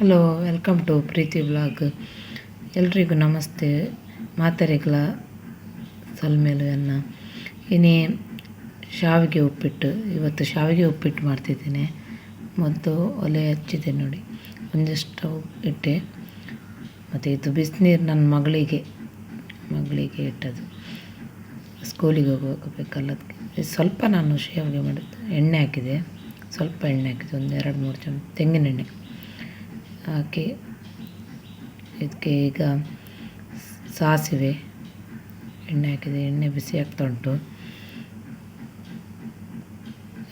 Hello welcome to Preethi blog ಎಲ್ರಿಗೂ ನಮಸ್ತೆ. ಮಾತರೆಗಳ ಸಲ್ಮೇಲುವನ್ನು ಇನ್ನೇ ಶಾವಿಗೆ ಉಪ್ಪಿಟ್ಟು, ಇವತ್ತು ಶಾವಿಗೆ ಉಪ್ಪಿಟ್ಟು ಮಾಡ್ತಿದ್ದೀನಿ. ಮತ್ತು ಒಲೆ ಹಚ್ಚಿದೆ ನೋಡಿ. ಒಂದಿಷ್ಟು ಇಟ್ಟೆ. ಮತ್ತು ಇದು ಬಿಸಿನೀರು ನನ್ನ ಮಗಳಿಗೆ ಮಗಳಿಗೆ ಇಟ್ಟದು ಸ್ಕೂಲಿಗೆ ಹೋಗಬೇಕಲ್ಲ ಸ್ವಲ್ಪ ನಾನು ಶಾವಿಗೆ ಮಾಡಿದ್ದು, ಎಣ್ಣೆ ಹಾಕಿದೆ ಸ್ವಲ್ಪ ಎಣ್ಣೆ ಹಾಕಿದೆ ಒಂದು ಎರಡು ಮೂರು ಚಮಚ ತೆಂಗಿನ ಎಣ್ಣೆ ಹಾಕಿ ಇದಕ್ಕೆ ಈಗ ಸಾಸಿವೆ, ಎಣ್ಣೆ ಹಾಕಿದೆ, ಎಣ್ಣೆ ಬಿಸಿ ಆಗ್ತಾ ಉಂಟು.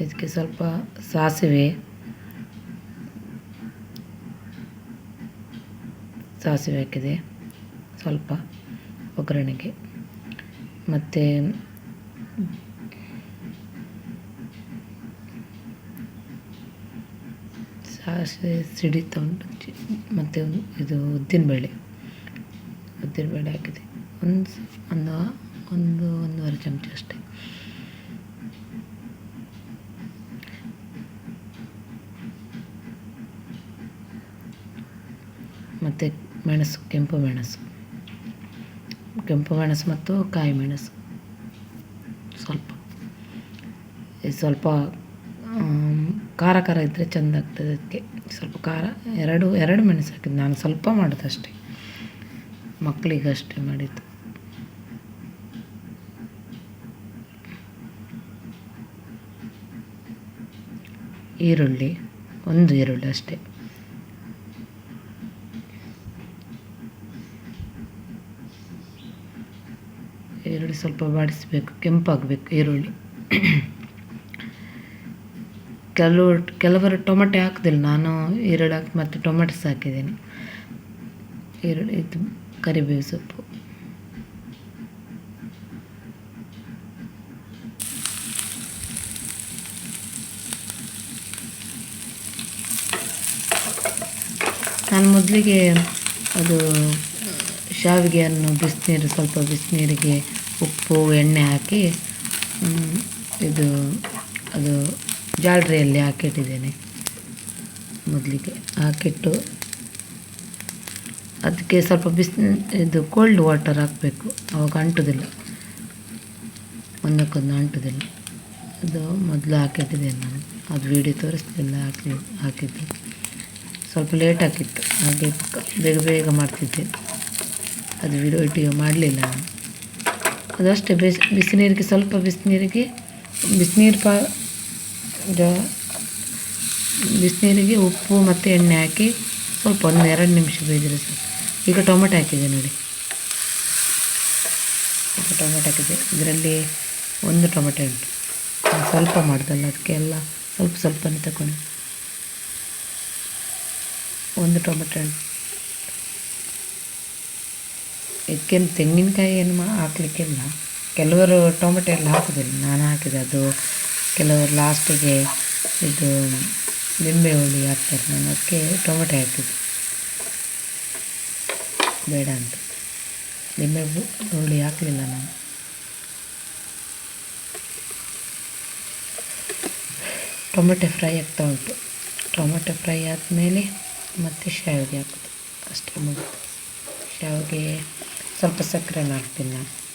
ಇದಕ್ಕೆ ಸ್ವಲ್ಪ ಸಾಸಿವೆ ಸಾಸಿವೆ ಹಾಕಿದೆ, ಸ್ವಲ್ಪ ಒಗ್ಗರಣೆಗೆ. ಮತ್ತು ಸಾಸಿವೆ ತೊಗೊಂಡು ಮತ್ತು ಮತ್ತು ಇದು ಉದ್ದಿನಬೇಳೆ. ಉದ್ದಿನಬೇಳೆ ಹಾಕಿದೆ. ಒಂದು ಒಂದು ಒಂದು ಒಂದೂವರೆ ಚಮಚ ಅಷ್ಟೇ. ಮತ್ತು ಮೆಣಸು, ಕೆಂಪು ಮೆಣಸು. ಕೆಂಪು ಮೆಣಸು ಮತ್ತು ಕಾಯಿ ಮೆಣಸು. ಸ್ವಲ್ಪ. ಸ್ವಲ್ಪ ಖಾರ ಖಾರ ಇದ್ದರೆ ಚೆಂದ ಆಗ್ತದೆ ಅದಕ್ಕೆ. ಸ್ವಲ್ಪ ಖಾರ, ಎರಡು ಎರಡು ಮೆಣಸು ಹಾಕಿದ್ದು. ನಾನು ಸ್ವಲ್ಪ ಮಾಡೋದು ಅಷ್ಟೇ ಮಕ್ಕಳಿಗಷ್ಟೇ ಮಾಡಿದ್ದು. ಈರುಳ್ಳಿ, ಒಂದು ಈರುಳ್ಳಿ ಅಷ್ಟೇ. ಈರುಳ್ಳಿ ಸ್ವಲ್ಪ ಬಾಡಿಸಬೇಕು. ಕೆಂಪಾಗಬೇಕು ಈರುಳ್ಳಿ. ಕೆಲವು, ಕೆಲವರು ಟೊಮೆಟೊ ಹಾಕೋದಿಲ್ಲ. ನಾನು ಈರುಳ್ಳಿ ಹಾಕಿ, ಮತ್ತು ಟೊಮೆಟೊಸ್ ಹಾಕಿದ್ದೀನಿ. ಈರುಳ್ಳಿ ಇದು ಕರಿಬೇವು ಸೊಪ್ಪು. ನಾನು ಮೊದಲಿಗೆ ಅದು ಶಾವಿಗೆಯನ್ನು ಬಿಸಿನೀರು, ಸ್ವಲ್ಪ ಬಿಸಿನೀರಿಗೆ ಉಪ್ಪು, ಎಣ್ಣೆ ಹಾಕಿ ಇದು, ಅದು ಜಾಲರಿಯಲ್ಲಿ ಹಾಕಿಟ್ಟಿದ್ದೇನೆ ಮೊದಲಿಗೆ. ಹಾಕಿಟ್ಟು ಅದಕ್ಕೆ ಸ್ವಲ್ಪ ಬಿಸ್, ಇದು ಕೋಲ್ಡ್ ವಾಟರ್ ಹಾಕಬೇಕು. ಅವಾಗ ಅಂಟುದಿಲ್ಲ. ಒಂದಕ್ಕೊಂದು ಅಂಟುದಿಲ್ಲ. ಅದು ಮೊದಲು ಹಾಕಿಟ್ಟಿದ್ದೇನೆ ನಾನು. ಅದು ವಿಡಿಯೋ ತೋರಿಸ್ತಿಲ್ಲ ಹಾಕಿ, ಹಾಕಿದ್ದು. ಸ್ವಲ್ಪ ಲೇಟ್ ಹಾಕಿತ್ತು. ಹಾಗೆ ಬೇಗ ಬೇಗ ಮಾಡ್ತಿದ್ದೆ. ಅದು ವಿಡಿಯೋ ಮಾಡಲಿಲ್ಲ ನಾನು. ಅದಷ್ಟೇ ಬಿಸಿ ಬಿಸಿನೀರಿಗೆ ಸ್ವಲ್ಪ ಬಿಸಿನೀರಿಗೆ ಬಿಸಿನೀರು ಪಾ ಜ- ಬಿಸಿನೀರಿಗೆ ಉಪ್ಪು ಮತ್ತು ಎಣ್ಣೆ ಹಾಕಿ ಸ್ವಲ್ಪ ಒಂದು ಎರಡು ನಿಮಿಷ ಬೇಯಿದ್ರೆ ಸರ್ ಈಗ ಟೊಮೆಟೊ ಹಾಕಿದೆ ನೋಡಿ. ಸ್ವಲ್ಪ ಟೊಮೆಟೊ ಹಾಕಿದೆ. ಇದರಲ್ಲಿ ಒಂದು ಟೊಮೆಟೊ ಉಂಟು. ಸ್ವಲ್ಪ ಮಾಡ್ದಲ್ಲ ಅದಕ್ಕೆ ಎಲ್ಲ ಸ್ವಲ್ಪ ಸ್ವಲ್ಪನೇ ತಗೊಂಡು ಒಂದು ಟೊಮೆಟೊ ಹಣ್ಣು ಇದಕ್ಕೇನು ತೆಂಗಿನಕಾಯಿ ಏನು ಹಾಕ್ಲಿಕ್ಕಿಲ್ಲ. ಕೆಲವರು ಟೊಮೆಟೊ ಎಲ್ಲ ಹಾಕೋದಿಲ್ಲ. ನಾನು ಹಾಕಿದೆ. ಅದು ಕೆಲವರು ಲಾಸ್ಟಿಗೆ ಇದು ನಿಂಬೆ ಹುಳಿ ಹಾಕ್ತಾರೆ. ನಾನು ಅದಕ್ಕೆ ಟೊಮೆಟೊ ಹಾಕಿದ್ದು. ಬೇಡ ಅಂತ. ನಿಂಬೆ ಹುಳಿ ಹಾಕಲಿಲ್ಲ ನಾನು. ಟೊಮೆಟೊ ಫ್ರೈ ಆಗ್ತಾ ಉಂಟು. ಟೊಮೆಟೊ ಫ್ರೈ ಆದಮೇಲೆ ಮತ್ತೆ ಶಾವಿಗೆ ಹಾಕೋದು. ಅಷ್ಟೇ ಮುಗಿತು. ಶಾವಿಗೆ ಸ್ವಲ್ಪ ಸಕ್ಕರೆ ಹಾಕ್ತೀನಿ ನಾನು.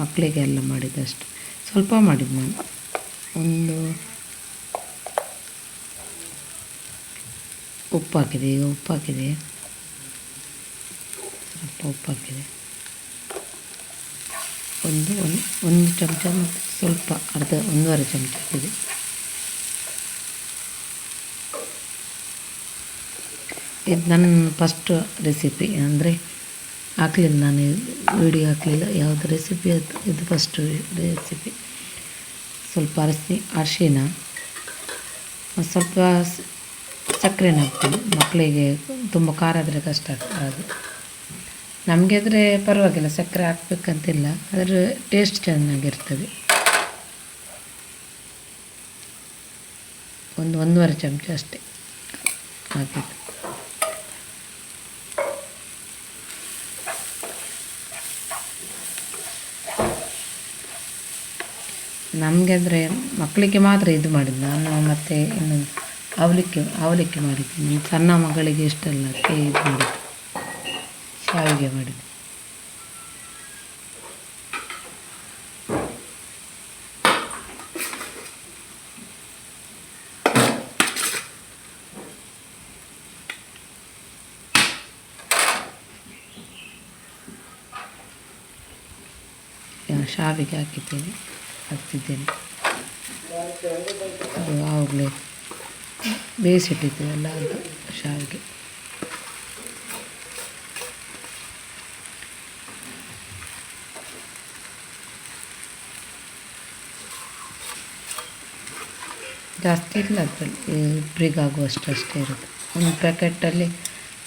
ಮಕ್ಕಳಿಗೆಲ್ಲ ಮಾಡಿದ್ದಷ್ಟೆ ಸ್ವಲ್ಪ ಮಾಡಿದ್ದು ನಾನು. ಒಂದು ಉಪ್ಪು ಹಾಕಿದೆ ಈಗ ಉಪ್ಪು ಹಾಕಿದೆ. ಸ್ವಲ್ಪ ಉಪ್ಪು ಹಾಕಿದೆ. ಒಂದು ಒಂದು ಒಂದು ಚಮಚ ಮತ್ತು ಸ್ವಲ್ಪ, ಅರ್ಧ, ಒಂದೂವರೆ ಚಮಚ ಹಾಕಿದೆ. ಇದು ನನ್ನ ಫಸ್ಟ್ ರೆಸಿಪಿ ಅಂದರೆ ಹಾಕಲಿಲ್ಲ ನಾನು ವಿಡಿಯೋ ಹಾಕಲಿಲ್ಲ. ಯಾವುದು ರೆಸಿಪಿ ಅದು, ಇದು ಫಸ್ಟ್ ರೆಸಿಪಿ ಸ್ವಲ್ಪ ಅರಸಿ, ಅರಿಶಿನ ಸ್ವಲ್ಪ ಸಕ್ಕರೆನ ಹಾಕ್ತೀನಿ. ಮಕ್ಕಳಿಗೆ ತುಂಬ ಖಾರ ಆದರೆ ಕಷ್ಟ ಆಗ್ತದೆ ನಮಗೆ ಆದರೆ ಪರವಾಗಿಲ್ಲ, ಸಕ್ಕರೆ ಹಾಕ್ಬೇಕಂತಿಲ್ಲ. ಅದರ ಟೇಸ್ಟ್ ಚೆನ್ನಾಗಿರ್ತದೆ. ಒಂದು ಒಂದೂವರೆ ಚಮಚ ಅಷ್ಟೇ ಹಾಕಿದ್ದು. ನಮಗೆ ಅಂದರೆ ಮಕ್ಕಳಿಗೆ ಮಾತ್ರ ಇದು ಮಾಡಿದ್ದು. ನಾನು ಮತ್ತು ಅವಲಕ್ಕಿ ಅವಲಕ್ಕಿ ಮಾಡಿದ್ದೀನಿ. ನನ್ನ ಸಣ್ಣ ಮಗಳಿಗೆ ಇಷ್ಟಲ್ಲ ಇದು ಮಾಡಿದ್ದು. ಶಾವಿಗೆ ಮಾಡಿದ್ದು. ಶಾವಿಗೆ ಹಾಕಿದ್ದೇನೆ. ಹಾಕ್ತಿದ್ದೇನೆ ಅದು ಆವಾಗಲೇ ಬೇಯಿಸಿಟ್ಟಿದ್ದೇವಲ್ಲ ಅದು ಶಾವಿಗೆ ಜಾಸ್ತಿ ಇಲ್ಲ ಅದರಲ್ಲಿ ಇಬ್ಬರಿಗಾಗುವಷ್ಟು ಅಷ್ಟೇ ಇರುತ್ತೆ. ಒಂದು ಪ್ಯಾಕೆಟಲ್ಲಿ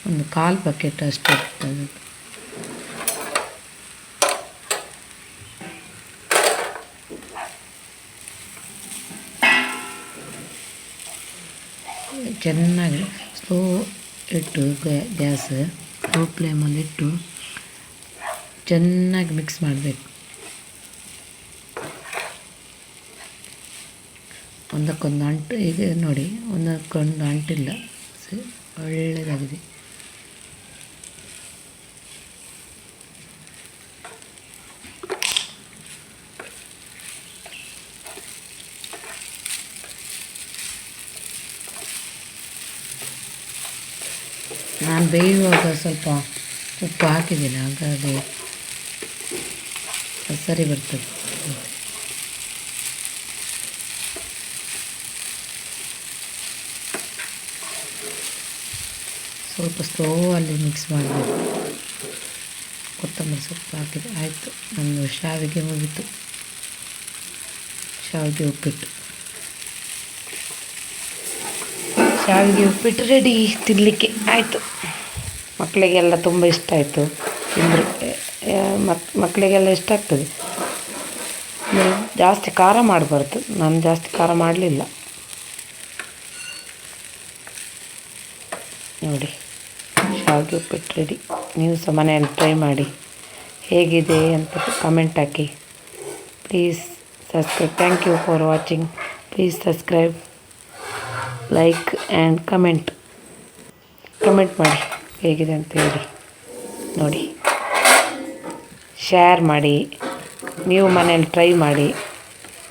ಒಂದು ಕಾಲು ಪ್ಯಾಕೆಟ್ ಅಷ್ಟೇ ಇರ್ತದೆ ಅದು. ಚೆನ್ನಾಗಿ ಸ್ಲೋ ಇಟ್ಟು ಗ್ಯಾಸ್ ಸ್ಲೋ ಫ್ಲೇಮಲ್ಲಿ ಇಟ್ಟು ಚೆನ್ನಾಗಿ ಮಿಕ್ಸ್ ಮಾಡಬೇಕು. ಒಂದಕ್ಕೊಂದು ಅಂಟು, ಈಗ ನೋಡಿ, ಒಂದಕ್ಕೊಂದು ಅಂಟಿಲ್ಲ. ಒಳ್ಳೆಯದಾಗಿದೆ ನಾನು ಬೇಯುವಾಗ ಸ್ವಲ್ಪ ಉಪ್ಪು ಹಾಕಿದ್ದೀನಿ, ಹಾಗಾಗಿ ಸರಿ ಬರ್ತದೆ. ಸ್ವಲ್ಪ ಸ್ಲೋ ಅಲ್ಲಿ ಮಿಕ್ಸ್ ಮಾಡಬೇಕು. ಕೊತ್ತಂಬರಿ ಸೊಪ್ಪು ಹಾಕಿದೆ ಆಯಿತು. ನಮ್ಮದು ಶಾವಿಗೆ ಮುಗಿತು. ಶಾವಿಗೆ ಉಪ್ಪಿಟ್ಟು. ಶಾವಿಗೆ ಉಪ್ಪಿಟ್ಟು ರೆಡಿ ತಿನ್ನಲಿಕ್ಕೆ ಆಯಿತು. ಮಕ್ಕಳಿಗೆಲ್ಲ ತುಂಬ ಇಷ್ಟ ಆಯಿತು. ತಿಂದರು ಮಕ್ ಮಕ್ಕಳಿಗೆಲ್ಲ ಇಷ್ಟ ಆಗ್ತದೆ. ಜಾಸ್ತಿ ಖಾರ ಮಾಡಬಾರ್ದು. ನಾನು ಜಾಸ್ತಿ ಖಾರ ಮಾಡಲಿಲ್ಲ. ನೋಡಿ, ಶಾವಿಗೆ ಉಪ್ಪಿಟ್ಟು ರೆಡಿ ನೀವು ಸಹ ಮನೆಯಲ್ಲಿ ಟ್ರೈ ಮಾಡಿ. ಹೇಗಿದೆ ಅಂತ comment hockey. Please subscribe thank you for watching please subscribe like and comment comment ಮಾಡಿ. ಹೇಗಿದೆ ಅಂತ ಹೇಳಿ. ನೋಡಿ. ಶೇರ್ ಮಾಡಿ. ನೀವು ಮನೇಲಿ ಟ್ರೈ ಮಾಡಿ.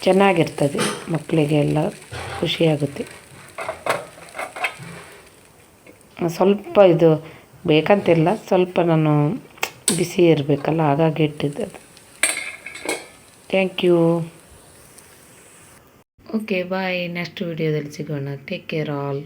ಚೆನ್ನಾಗಿರ್ತದೆ. ಮಕ್ಕಳಿಗೆ ಎಲ್ಲ ಖುಷಿಯಾಗುತ್ತೆ. ಸ್ವಲ್ಪ ಇದು ಬೇಕಂತಿಲ್ಲ. ಸ್ವಲ್ಪ ನಾನು ಬಿಸಿ ಇರಬೇಕಲ್ಲ. ಹಾಗಾಗಿ ಇಟ್ಟಿದ್ದೆ ಅದು. Thank you okay bye next ವಿಡಿಯೋದಲ್ಲಿ ಸಿಗೋಣ ಟೇಕ್ ಕೇರ್ ಆಲ್